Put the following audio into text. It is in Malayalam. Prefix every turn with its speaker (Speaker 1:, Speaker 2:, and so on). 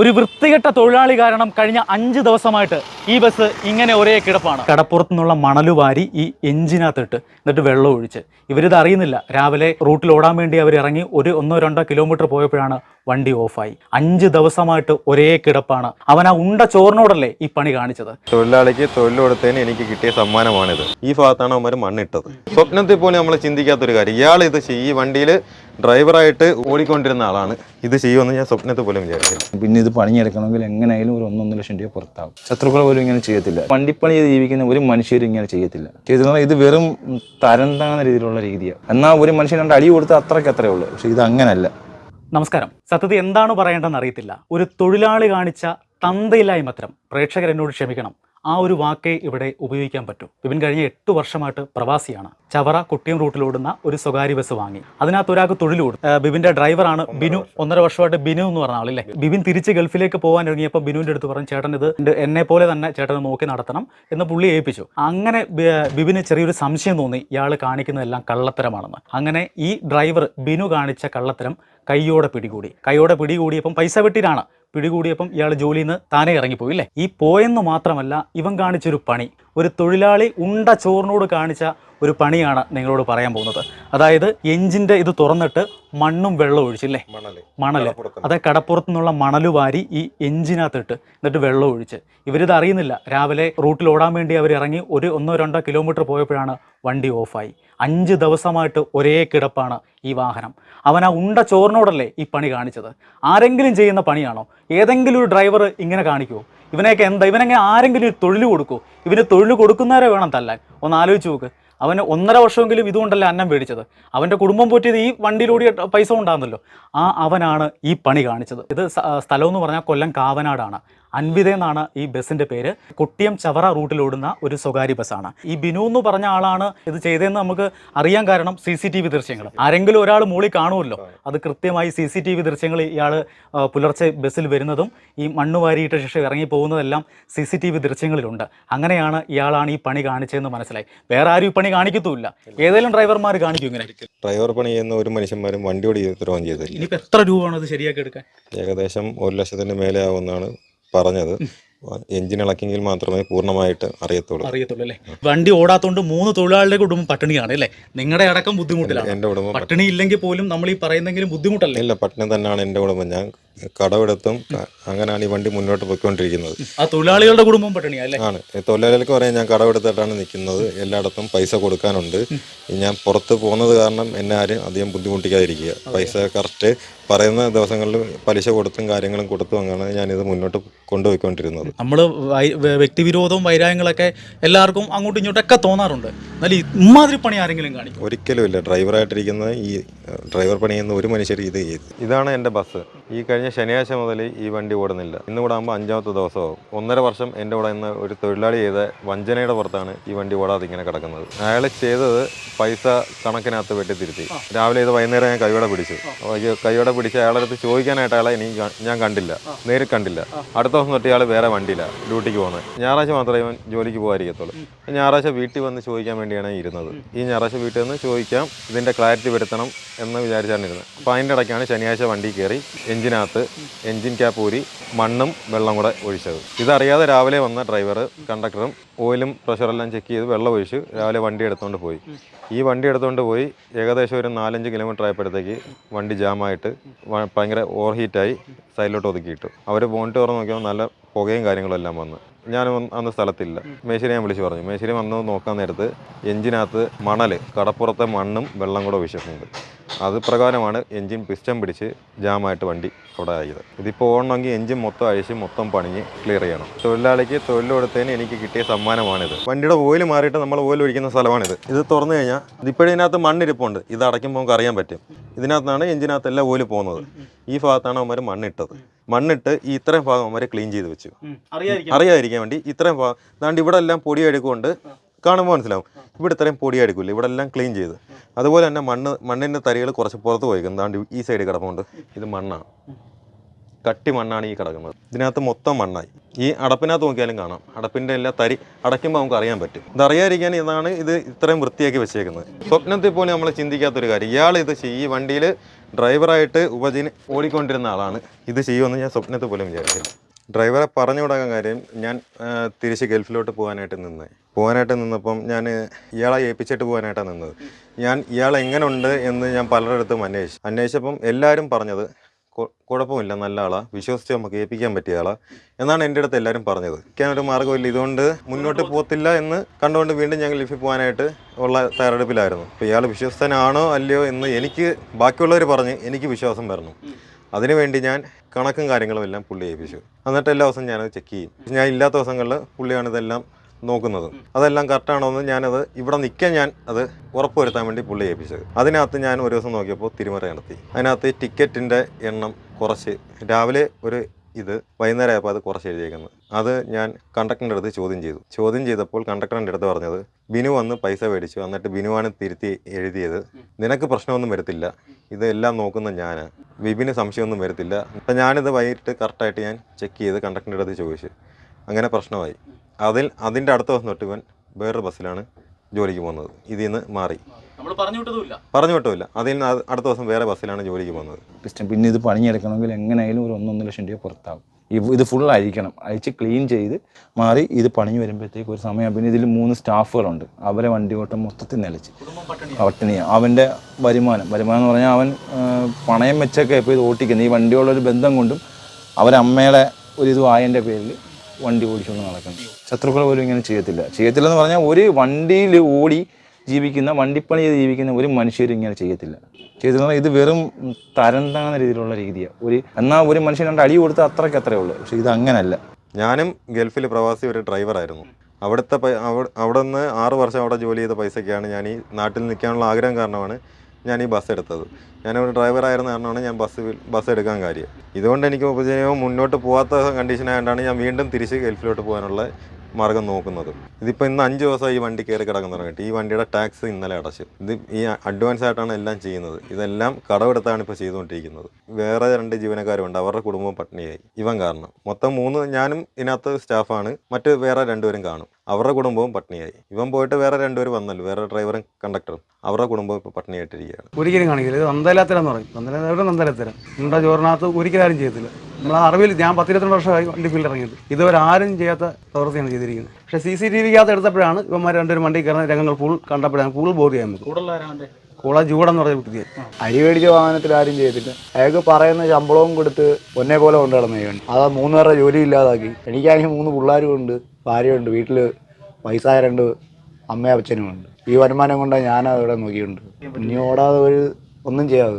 Speaker 1: ഒരു വൃത്തികെട്ട തൊഴിലാളി കാരണം കഴിഞ്ഞ അഞ്ച് ദിവസമായിട്ട് ഈ ബസ് ഇങ്ങനെ ഒരേ കിടപ്പാണ്. കടപ്പുറത്തു നിന്നുള്ള മണൽ വാരി ഈ എഞ്ചിനകത്തിട്ട് എന്നിട്ട് വെള്ളം ഒഴിച്ച്. ഇവരിത് അറിയുന്നില്ല. രാവിലെ റൂട്ടിൽ ഓടാൻ വേണ്ടി അവർ ഇറങ്ങി ഒരു ഒന്നോ രണ്ടോ കിലോമീറ്റർ പോയപ്പോഴാണ് വണ്ടി ഓഫായി. അഞ്ച് ദിവസമായിട്ട് ഒരേ കിടപ്പാണ്. അവൻ ആ ഉണ്ട ചോറിനോടല്ലേ ഈ പണി കാണിച്ചത്?
Speaker 2: തൊഴിലാളിക്ക് തൊഴിൽ കൊടുത്തതിന് എനിക്ക് കിട്ടിയ സമ്മാനമാണിത്. ഈ ഭാഗത്താണ് അവന്മാർ മണ്ണിട്ടത്. സ്വപ്നത്തിൽ പോലും നമ്മൾ ചിന്തിക്കാത്തൊരു കാര്യം. ഇയാൾ ഇത് ഈ വണ്ടിയിൽ ഡ്രൈവറായിട്ട് ഓടിക്കൊണ്ടിരുന്ന ആളാണ്. ഇത് ചെയ്യുമെന്ന് ഞാൻ സ്വപ്നത്തെ പോലും വിചാരിച്ചില്ല.
Speaker 3: പിന്നെ ഇത് പണിയെടുക്കണമെങ്കിൽ എങ്ങനെയായാലും ഒരു ഒന്നൊന്നര ലക്ഷം രൂപ പുറത്താവും. ശത്രുക്കൾ പോലും ഇങ്ങനെ ചെയ്യത്തില്ല. വണ്ടിപ്പണി ചെയ്ത് ജീവിക്കുന്ന ഒരു മനുഷ്യരും ഇങ്ങനെ ചെയ്യത്തില്ല. ചെയ്തിരുന്ന ഇത് വെറും തരം താഴ്ന്ന രീതിയിലുള്ള രീതിയാണ് എന്നാൽ ഒരു മനുഷ്യൻ രണ്ട് അടി കൊടുത്ത് അത്രയ്ക്ക് അത്രേ ഉള്ളൂ. പക്ഷെ ഇത് അങ്ങനല്ല.
Speaker 1: നമസ്കാരം. സത്യത്തിൽ എന്താണ് പറയേണ്ടതെന്ന് അറിയത്തില്ല. ഒരു തൊഴിലാളി കാണിച്ച തന്തയില്ലായ്മത്രം പ്രേക്ഷകർ എന്നോട് ക്ഷമിക്കണം. ആ ഒരു വാക്കേ ഇവിടെ ഉപയോഗിക്കാൻ പറ്റൂ. വിപിൻ കഴിഞ്ഞ എട്ട് വർഷമായിട്ട് പ്രവാസിയാണ്. ചവറ കുട്ടിയം റൂട്ടിലോടുന്ന ഒരു സ്വകാര്യ ബസ് വാങ്ങി. അതിനകത്ത് ഒരാൾക്ക് തൊഴിൽ ബിബിന്റെ ഡ്രൈവറാണ് ബിനു. ഒന്നര വർഷമായിട്ട് ബിനു എന്ന് പറഞ്ഞ ആളില്ലേ? ബിബിൻ തിരിച്ച് ഗൾഫിലേക്ക് പോകാൻ ഇറങ്ങിയപ്പോൾ ബിനുവിന്റെ അടുത്ത് പറഞ്ഞു ചേട്ടൻ ഇത് എന്നെ പോലെ തന്നെ ചേട്ടൻ നോക്കി നടത്തണം എന്ന് പുള്ളി ഏൽപ്പിച്ചു. അങ്ങനെ ബിബിന് ചെറിയൊരു സംശയം തോന്നി. ഇയാൾ കാണിക്കുന്നതെല്ലാം കള്ളത്തരമാണെന്ന്. അങ്ങനെ ഈ ഡ്രൈവർ ബിനു കാണിച്ച കള്ളത്തരം കൈയോടെ പിടികൂടി. കൈയോടെ പിടികൂടിയപ്പം പൈസ വെട്ടിയിലാണ്. പിടികൂടിയപ്പം ഇയാൾ ജോലിയിൽ നിന്ന് താനേ ഇറങ്ങിപ്പോയി അല്ലേ? ഈ പോയെന്ന് മാത്രമല്ല ഇവൻ കാണിച്ചൊരു പണി. ഒരു തൊഴിലാളി ഉണ്ട ചോറിനോട് കാണിച്ച ഒരു പണിയാണ് നിങ്ങളോട് പറയാൻ പോകുന്നത്. അതായത് എഞ്ചിന്റെ ഇത് തുറന്നിട്ട് മണ്ണും വെള്ളം ഒഴിച്ചില്ലേ മണൽ. അതായത് കടപ്പുറത്ത് നിന്നുള്ള മണൽ വാരി ഈ എഞ്ചിനകത്തിട്ട് എന്നിട്ട് വെള്ളം ഒഴിച്ച്. ഇവരിത് അറിയുന്നില്ല. രാവിലെ റൂട്ടിൽ ഓടാൻ വേണ്ടി അവർ ഇറങ്ങി ഒരു ഒന്നോ രണ്ടോ കിലോമീറ്റർ പോയപ്പോഴാണ് വണ്ടി ഓഫായി. അഞ്ച് ദിവസമായിട്ട് ഒരേ കിടപ്പാണ് ഈ വാഹനം. അവൻ ആ ഉണ്ട ചോറിനോടല്ലേ ഈ പണി കാണിച്ചത്? ആരെങ്കിലും ചെയ്യുന്ന പണിയാണോ? ഏതെങ്കിലും ഒരു ഡ്രൈവർ ഇങ്ങനെ കാണിക്കുമോ ഇവനെയൊക്കെ എന്താ? ഇവനെങ്ങനെ ആരെങ്കിലും ഒരു തൊഴിൽ കൊടുക്കുമോ ഇവന് തൊഴിൽ കൊടുക്കുന്നവരെ വേണം തല്ലാൻ. ഒന്ന് ആലോചിച്ച് നോക്ക്. അവന് ഒന്നര വർഷമെങ്കിലും ഇതുകൊണ്ടല്ല അന്നം മേടിച്ചത്. അവന്റെ കുടുംബം പോറ്റിയത് ഈ വണ്ടിയിലൂടെ പൈസ ഉണ്ടാകുന്നല്ലോ ആ അവനാണ് ഈ പണി കാണിച്ചത്. ഇത് സ്ഥലം എന്ന് പറഞ്ഞാൽ കൊല്ലം കാവനാടാണ്. അൻവിത എന്നാണ് ഈ ബസ്സിന്റെ പേര്. കൊട്ടിയം ചവറ റൂട്ടിലോടുന്ന ഒരു സ്വകാര്യ ബസ്സാണ്. ഈ ബിനു എന്ന് പറഞ്ഞ ആളാണ് ഇത് ചെയ്തതെന്ന് നമുക്ക് അറിയാൻ കാരണം സി സി ടി വി ദൃശ്യങ്ങൾ. ആരെങ്കിലും ഒരാൾ മൂളി കാണുമല്ലോ. അത് കൃത്യമായി സി സി ടി വി ദൃശ്യങ്ങൾ ഇയാൾ പുലർച്ചെ ബസ്സിൽ വരുന്നതും ഈ മണ്ണ് വാരിയിട്ട ശേഷം ഇറങ്ങി പോകുന്നതെല്ലാം സി സി ടി വി ദൃശ്യങ്ങളിലുണ്ട്. അങ്ങനെയാണ് ഇയാളാണ് ഈ പണി കാണിച്ചതെന്ന് മനസ്സിലായി. വേറെ ആരും ഈ പണി കാണിക്കത്തുമില്ല. ഏതെങ്കിലും ഡ്രൈവർമാർ കാണിക്കും ഇങ്ങനെ.
Speaker 2: ഡ്രൈവർ പണി ചെയ്യുന്ന ഒരു മനുഷ്യന്മാരും വണ്ടിയോട് ദ്രോഹം ചെയ്തില്ല
Speaker 1: ഇനിയിപ്പോൾ എത്ര രൂപയാണ് അത് ശരിയാക്കി എടുക്കാൻ?
Speaker 2: ഏകദേശം ഒരു ലക്ഷത്തിന് മേലെ ആവുമെന്നാണ് പറഞ്ഞത്. എഞ്ചിൻ ഇളക്കിയെങ്കിൽ മാത്രമേ പൂർണമായിട്ട് അറിയത്തുള്ളൂ.
Speaker 1: അറിയത്തുള്ളൂ അല്ലേ? വണ്ടി ഓടാത്തോണ്ട് മൂന്ന് തൊഴിലാളികളുടെ കുടുംബം പട്ടിണിയാണ് അല്ലേ? നിങ്ങളുടെ അടക്കം ബുദ്ധിമുട്ടില്ല
Speaker 2: എന്റെ കുടുംബം
Speaker 1: പട്ടിണി ഇല്ലെങ്കിൽ പോലും നമ്മൾ ഈ പറയുന്നെങ്കിലും ബുദ്ധിമുട്ടല്ലേ?
Speaker 2: ഇല്ല പട്ടിണി തന്നെയാണ് എന്റെ കുടുംബം. ഞാൻ കടമെടുത്തും അങ്ങനെയാണ് ഈ വണ്ടി മുന്നോട്ട് പോയിക്കൊണ്ടിരിക്കുന്നത്.
Speaker 1: ആ തൊഴിലാളികളുടെ കുടുംബം പട്ടിണിയാ അല്ലേ?
Speaker 2: ആണ്. ഈ തൊഴിലാളികൾക്ക് പറയാൻ ഞാൻ കടമെടുത്തിട്ടാണ് നിൽക്കുന്നത്. എല്ലായിടത്തും പൈസ കൊടുക്കാനുണ്ട്. ഞാൻ പുറത്ത് പോകുന്നത് കാരണം എന്നെ ആരും അധികം ബുദ്ധിമുട്ടിക്കാതിരിക്കുക. പൈസ കറക്റ്റ് പറയുന്ന ദിവസങ്ങളിൽ പലിശ കൊടുത്തും കാര്യങ്ങളും കൊടുത്തും അങ്ങനെ ഇത് മുന്നോട്ട് കൊണ്ടുപോയിക്കൊണ്ടിരുന്നത്.
Speaker 1: നമ്മൾ വ്യക്തിവിരോധവും വൈരാഗ്യങ്ങളൊക്കെ എല്ലാവർക്കും അങ്ങോട്ടും ഇങ്ങോട്ടൊക്കെ തോന്നാറുണ്ട്. എന്നാൽ ഇമാതിരി പണി ആരെങ്കിലും കാണിക്കും
Speaker 2: ഒരിക്കലും ഇല്ല. ഡ്രൈവറായിട്ടിരിക്കുന്ന ഈ ഡ്രൈവർ പണി ചെയ്യുന്ന ഒരു മനുഷ്യർ ഇത് ഇതാണ് എന്റെ ബസ്. ഈ കഴിഞ്ഞ ശനിയാഴ്ച മുതൽ ഈ വണ്ടി ഓടുന്നില്ല ഇന്ന് കൂടെ ആകുമ്പോൾ അഞ്ചാമത്തെ ദിവസമാവും ഒന്നര വർഷം എന്റെ കൂടെ ഇന്ന് ഒരു തൊഴിലാളി ചെയ്ത വഞ്ചനയുടെ പുറത്താണ് ഈ വണ്ടി ഓടാതെ ഇങ്ങനെ കിടക്കുന്നത്. അയാൾ ചെയ്തത് പൈസ കണക്കിനകത്ത് വെട്ടി തിരുത്തി രാവിലെ ഇത് വൈകുന്നേരം ഞാൻ കൈയോടെ പിടിച്ചു. കൈയോടെ പിടിച്ച് അയാളുടെ അടുത്ത് ചോദിക്കാനായിട്ട് അയാളെ ഇനി ഞാൻ കണ്ടില്ല. നേരിൽ കണ്ടില്ല. അടുത്ത ദിവസം തൊട്ട് ഇയാൾ വേറെ വണ്ടിയില്ല ഡ്യൂട്ടിക്ക് പോകുന്നത്. ഞായറാഴ്ച മാത്രമേ ഇവൻ ജോലിക്ക് പോകാതിരിക്കത്തുള്ളൂ. ഞായറാഴ്ച വീട്ടിൽ വന്ന് ചോദിക്കാൻ വേണ്ടിയാണ് ഇരുന്നത്. ഈ ഞായറാഴ്ച വീട്ടിൽ നിന്ന് ചോദിക്കാം ഇതിന്റെ ക്ലാരിറ്റി വരുത്തണം എന്ന് വിചാരിച്ചാണ് ഇരുന്നത്. അപ്പോൾ അതിന്റെ ഇടയ്ക്കാണ് ശനിയാഴ്ച വണ്ടി കയറി എഞ്ചിനകത്ത് എഞ്ചിൻ ക്യാപ്പ് ഊരി മണ്ണും വെള്ളം കൂടെ ഒഴിച്ചത്. ഇതറിയാതെ രാവിലെ വന്ന ഡ്രൈവർ കണ്ടക്ടറും ഓയിലും പ്രഷറെല്ലാം ചെക്ക് ചെയ്ത് വെള്ളം ഒഴിച്ച് രാവിലെ വണ്ടി എടുത്തുകൊണ്ട് പോയി. ഈ വണ്ടി എടുത്തുകൊണ്ട് പോയി ഏകദേശം ഒരു നാലഞ്ച് കിലോമീറ്റർ ആയപ്പോഴത്തേക്ക് വണ്ടി ജാമായിട്ട് ഭയങ്കര ഓവർ ഹീറ്റായി സൈഡിലോട്ട് ഒതുക്കിയിട്ടു. അവർ ബോണിറ്റ് തുറന്ന് നോക്കിയപ്പോൾ നല്ല പുകയും കാര്യങ്ങളും എല്ലാം വന്ന്. ഞാൻ അന്ന് സ്ഥലത്തില്ല. മേശിരി ഞാൻ വിളിച്ച് പറഞ്ഞു. മേശിരി വന്ന് നോക്കാൻ നേരത്ത് എഞ്ചിനകത്ത് മണൽ കടപ്പുറത്തെ മണ്ണും വെള്ളം കൂടെ ഒഴിച്ചിട്ടുണ്ട്. അത് പ്രകാരമാണ് എൻജിൻ പിസ്റ്റം പിടിച്ച് ജാമായിട്ട് വണ്ടി അവിടെ ആയത്. ഇതിപ്പോൾ ഓടണമെങ്കിൽ എൻജിൻ മൊത്തം അഴിച്ച് മൊത്തം പണിഞ്ഞ് ക്ലിയർ ചെയ്യണം. തൊഴിലാളിക്ക് തൊഴിൽ കൊടുത്തതിന് എനിക്ക് കിട്ടിയ സമ്മാനമാണിത്. വണ്ടിയുടെ ഓയിൽ മാറിയിട്ട് നമ്മൾ ഓയിൽ ഒഴിക്കുന്ന സ്ഥലമാണിത്. ഇത് തുറന്നു കഴിഞ്ഞാൽ ഇതിപ്പോഴും ഇതിനകത്ത് മണ്ണിരിപ്പുണ്ട്. ഇത് അടയ്ക്കുമ്പോൾ നമുക്ക് അറിയാൻ പറ്റും. ഇതിനകത്താണ് എഞ്ചിനകത്ത് എല്ലാം ഓയിൽ പോകുന്നത്. ഈ ഭാഗത്താണ് അവന്മാർ മണ്ണിട്ടത്. മണ്ണിട്ട് ഈ ഇത്രയും ഭാഗം അവന്മാർ ക്ലീൻ ചെയ്ത് വെച്ചു.
Speaker 1: അറിയാതിരിക്കും
Speaker 2: അറിയാതിരിക്കാൻ വേണ്ടി ഇത്രയും ഭാഗം അതാണ്ട് ഇവിടെ എല്ലാം പൊടി എടുക്കൊണ്ട് കാണുമ്പോൾ മനസ്സിലാവും. ഇവിടെ ഇത്രയും പൊടി ഇവിടെ എല്ലാം ക്ലീൻ ചെയ്ത്. അതുപോലെ തന്നെ മണ്ണ് മണ്ണിന്റെ തരികൾ കുറച്ച് പുറത്ത് പോയിക്കും ദാണ്ട് ഈ സൈഡ് കിടപ്പുണ്ട്. ഇത് മണ്ണാണ്. കട്ടി മണ്ണാണ് ഈ കിടക്കുന്നത്. ഇതിനകത്ത് മൊത്തം മണ്ണായി. ഈ അടപ്പിനകത്ത് നോക്കിയാലും കാണാം. അടപ്പിന്റെ എല്ലാ തരി അടയ്ക്കുമ്പോൾ നമുക്ക് അറിയാൻ പറ്റും. ഇത് അറിയാതിരിക്കാൻ ഇതാണ് ഇത് ഇത്രയും വൃത്തിയാക്കി വെച്ചേക്കുന്നത്. സ്വപ്നത്തിൽ പോലും നമ്മൾ ചിന്തിക്കാത്തൊരു കാര്യം. ഇയാൾ ഇത് ഈ വണ്ടിയിൽ ഡ്രൈവറായിട്ട് ഉപജീന ഓടിക്കൊണ്ടിരുന്ന ആളാണ്. ഇത് ചെയ്യുമെന്ന് ഞാൻ സ്വപ്നത്തിൽ പോലും വിചാരിച്ചില്ല. ഡ്രൈവറെ പറഞ്ഞു വിടാൻ കാര്യം ഞാൻ തിരിച്ച് ഗൾഫിലോട്ട് പോകാനായിട്ട് നിന്ന്. പോകാനായിട്ട് നിന്നപ്പം ഞാൻ ഇയാളെ ഏൽപ്പിച്ചിട്ട് പോകാനായിട്ടാണ് നിന്നത്. ഞാൻ ഇയാൾ എങ്ങനെ ഉണ്ട് എന്ന് ഞാൻ പലരുടെ അടുത്തും അന്വേഷിച്ചു. അന്വേഷിച്ചപ്പം എല്ലാവരും പറഞ്ഞത് "കൊ- കുഴപ്പമില്ല നല്ല ആളാണ് വിശ്വസിച്ച് നമുക്ക് ഏൽപ്പിക്കാൻ പറ്റിയ ആളാണ് എന്നാണ് എന്റെ അടുത്ത് എല്ലാവരും പറഞ്ഞത്. എനിക്ക് ഒരു മാർഗമില്ല. ഇതുകൊണ്ട് മുന്നോട്ട് പോകത്തില്ല എന്ന് കണ്ടുകൊണ്ട് വീണ്ടും ഞങ്ങൾ ലിഫിൽ പോകാനായിട്ട് ഉള്ള തയ്യാറെടുപ്പിലായിരുന്നു. അപ്പോൾ ഇയാൾ വിശ്വസ്തനാണോ അല്ലയോ എന്ന് എനിക്ക് ബാക്കിയുള്ളവർ പറഞ്ഞ് എനിക്ക് വിശ്വാസം വരണം. അതിനുവേണ്ടി ഞാൻ കണക്കും കാര്യങ്ങളും എല്ലാം പുള്ളി ഏൽപ്പിച്ചു. എന്നിട്ട് എല്ലാ ദിവസവും ഞാനത് ചെക്ക് ചെയ്യും. ഞാൻ ഇല്ലാത്ത ദിവസങ്ങളിൽ പുള്ളിയാണ് ഇതെല്ലാം നോക്കുന്നത്. അതെല്ലാം കറക്റ്റാണോ എന്ന് ഞാനത് ഇവിടെ നിൽക്കാൻ ഞാൻ അത് ഉറപ്പുവരുത്താൻ വേണ്ടി പുള്ളി ഏൽപ്പിച്ചത്. അതിനകത്ത് ഞാൻ ഒരു ദിവസം നോക്കിയപ്പോൾ തിരുമറ നടത്തി. അതിനകത്ത് ടിക്കറ്റിന്റെ എണ്ണം കുറച്ച്. രാവിലെ ഒരു ഇത് വൈകുന്നേരം ആയപ്പോൾ അത് കുറച്ച് എഴുതിയേക്കുന്നത്. അത് ഞാൻ കണ്ടക്ടറിന്റെ അടുത്ത് ചോദ്യം ചെയ്തു. ചോദ്യം ചെയ്തപ്പോൾ കണ്ടക്ടറിന്റെ അടുത്ത് പറഞ്ഞത് ബിനു വന്ന് പൈസ മേടിച്ചു. എന്നിട്ട് ബിനുവാണ് തിരുത്തി എഴുതിയത്. നിനക്ക് പ്രശ്നമൊന്നും വരത്തില്ല. ഇതെല്ലാം നോക്കുന്ന ഞാൻ വിപിന് സംശയമൊന്നും വരത്തില്ല. അപ്പം ഞാനിത് വൈകിട്ട് കറക്റ്റായിട്ട് ഞാൻ ചെക്ക് ചെയ്ത് കണ്ടക്ടറിന്റെ അടുത്ത് ചോദിച്ചു. അങ്ങനെ പ്രശ്നമായി. അതിൽ അതിന്റെ അടുത്ത ദിവസം തൊട്ട് ഇവൻ വേറൊരു ബസ്സിലാണ് ജോലിക്ക് പോകുന്നത്. ഇതിൽ നിന്ന് മാറി.
Speaker 1: നമ്മൾ പറഞ്ഞു വിട്ടതുമില്ല.
Speaker 2: പറഞ്ഞു അതിൽ നിന്ന് അത് അടുത്ത ദിവസം വേറെ ബസ്സിലാണ് ജോലിക്ക് പോകുന്നത്.
Speaker 3: പിസ്റ്റം പിന്നെ ഇത് പണിഞ്ഞെടുക്കണമെങ്കിൽ എങ്ങനെയായാലും ഒരു ഒന്നൊന്നര ലക്ഷം രൂപ പുറത്താവും. ഈ ഇത് ഫുൾ അഴിക്കണം. അഴിച്ച് ക്ലീൻ ചെയ്ത് മാറി ഇത് പണി വരുമ്പോഴത്തേക്ക് ഒരു സമയം പിന്നെ ഇതിൽ മൂന്ന് സ്റ്റാഫുകളുണ്ട്. അവരെ വണ്ടി ഓട്ടം മൊത്തത്തിൽ നിലച്ച്.
Speaker 1: കുടുംബം പട്ടിണി
Speaker 3: പട്ടിണിയാണ് അവന്റെ വരുമാനം. വരുമാനം എന്ന് പറഞ്ഞാൽ അവൻ ആ, പണയം വെച്ചൊക്കെ ഇപ്പോൾ ഇത് ഓട്ടിക്കുന്നത്. ഈ വണ്ടിയോടൊരു ബന്ധം കൊണ്ടും അവരമ്മയുടെ ഒരു ഇതും ആയതിന്റെ പേരിൽ വണ്ടി ഓടിച്ചുകൊണ്ട് നടക്കുന്നത് ശത്രുക്കൾ പോലും ഇങ്ങനെ ചെയ്യത്തില്ല. ചെയ്യത്തില്ല എന്ന് പറഞ്ഞാൽ ഒരു വണ്ടിയിൽ ഓടി ജീവിക്കുന്ന വണ്ടിപ്പണി ചെയ്ത് ജീവിക്കുന്ന ഒരു മനുഷ്യരും ഇങ്ങനെ ചെയ്യത്തില്ല. പറഞ്ഞാൽ ഇത് വെറും തരം താങ്ങുന്ന രീതിയിലുള്ള രീതിയാണ് ഒരു എന്നാൽ ഒരു മനുഷ്യൻ രണ്ട് അടി കൊടുത്ത് അത്രയ്ക്ക് അത്രേ ഉള്ളൂ. പക്ഷേ ഇത് അങ്ങനല്ല.
Speaker 2: ഞാനും ഗൾഫിൽ പ്രവാസി ഒരു ഡ്രൈവറായിരുന്നു. അവിടുത്തെ അവിടെ നിന്ന് ആറ് വർഷം അവിടെ ജോലി ചെയ്ത പൈസയ്ക്കാണ് ഞാൻ ഈ നാട്ടിൽ നിൽക്കാനുള്ള ആഗ്രഹം കാരണമാണ് ഞാൻ ഈ ബസ് എടുത്തത്. ഞാൻ ഒരു ഡ്രൈവറായിരുന്ന കാരണമാണ് ഞാൻ ബസ് ബസ് എടുക്കാൻ കാര്യം. ഇതുകൊണ്ട് എനിക്ക് ഉപജീവനം മുന്നോട്ട് പോകാത്ത കണ്ടീഷനായതുകൊണ്ടാണ് ഞാൻ വീണ്ടും തിരിച്ച് ഗൾഫിലോട്ട് പോകാനുള്ള മാർഗം നോക്കുന്നത്. ഇതിപ്പോൾ ഇന്ന് അഞ്ച് ദിവസമായി ഈ വണ്ടി കയറി കിടക്കാൻ തുടങ്ങിയിട്ട് ഈ വണ്ടിയുടെ ടാക്സ് ഇന്നലെ അടച്ചു. ഇത് ഈ അഡ്വാൻസ് ആയിട്ടാണ് എല്ലാം ചെയ്യുന്നത്. ഇതെല്ലാം കടവെടുത്താണ് ഇപ്പോൾ ചെയ്തുകൊണ്ടിരിക്കുന്നത്. വേറെ രണ്ട് ജീവനക്കാരുണ്ട്. അവരുടെ കുടുംബം പട്ടിണിയായി. ഇവൻ കാരണം. മൊത്തം മൂന്ന് ഞാനും ഇതിനകത്ത് സ്റ്റാഫാണ്. മറ്റ് വേറെ രണ്ടുപേരും കാണും. അവരുടെ കുടുംബവും പട്ടിണിയായി. ഇവൻ പോയിട്ട് വേറെ രണ്ടുപേരും വന്നല്ലോ. വേറെ ഡ്രൈവറും കണ്ടക്ടറും. അവരുടെ കുടുംബം ഇപ്പോൾ പട്ടിണിയായിട്ടിരിക്കുകയാണ്.
Speaker 4: ഒരിക്കലും കാണിക്കില്ല. ഇത് നന്ദലാത്തരം എന്ന് പറയും നന്ദലാത്തരം നന്തലാത്തരം നമ്മുടെ ചോറിനകത്ത് ഒരിക്കലും ആരും ചെയ്യത്തില്ല. നമ്മൾ അറിവിൽ ഞാൻ പത്തിരുപത്തിരണ്ട് വർഷമായി വണ്ടി ഫീൽഡ് ഇറങ്ങിയത്. ഇതുവരെ ആരും ചെയ്യാത്ത പ്രവൃത്തിയാണ് ചെയ്തിരിക്കുന്നത്. പക്ഷേ സി സി ടി വിക്കകത്ത് എടുത്തപ്പോഴാണ് ഇവന്മാർ രണ്ടുപേരും വണ്ടി കയറുന്ന രംഗങ്ങൾ ഫുൾ കണ്ടപ്പോഴാണ് ഫുൾ ബോർ ചെയ്യാൻ
Speaker 1: ആരാണ്ട്
Speaker 4: കൂടെ ജൂടെന്ന് പറഞ്ഞ കുട്ടിയെ.
Speaker 5: അരി മേടിച്ച വാഹനത്തിൽ ആരും ചെയ്തില്ല അയാൾക്ക് പറയുന്ന ശമ്പളവും കൊടുത്ത് ഒന്നേ പോലെ കൊണ്ടു നടന്നതാണ് അത് മൂന്ന് പേരുടെ ജോലി ഇല്ലാതാക്കി. എനിക്കാണെങ്കിൽ മൂന്ന് പിള്ളേരും ഉണ്ട് ഭാര്യയുണ്ട്. വീട്ടിൽ വയസ്സായ രണ്ട് അമ്മയും അച്ഛനും ഉണ്ട് ഈ വരുമാനം കൊണ്ടാണ് ഞാൻ ഇവിടെ നോക്കിയിട്ടുണ്ട്. ഇനി ഓടാതെ ഒരു ഒന്നും ചെയ്യാതെ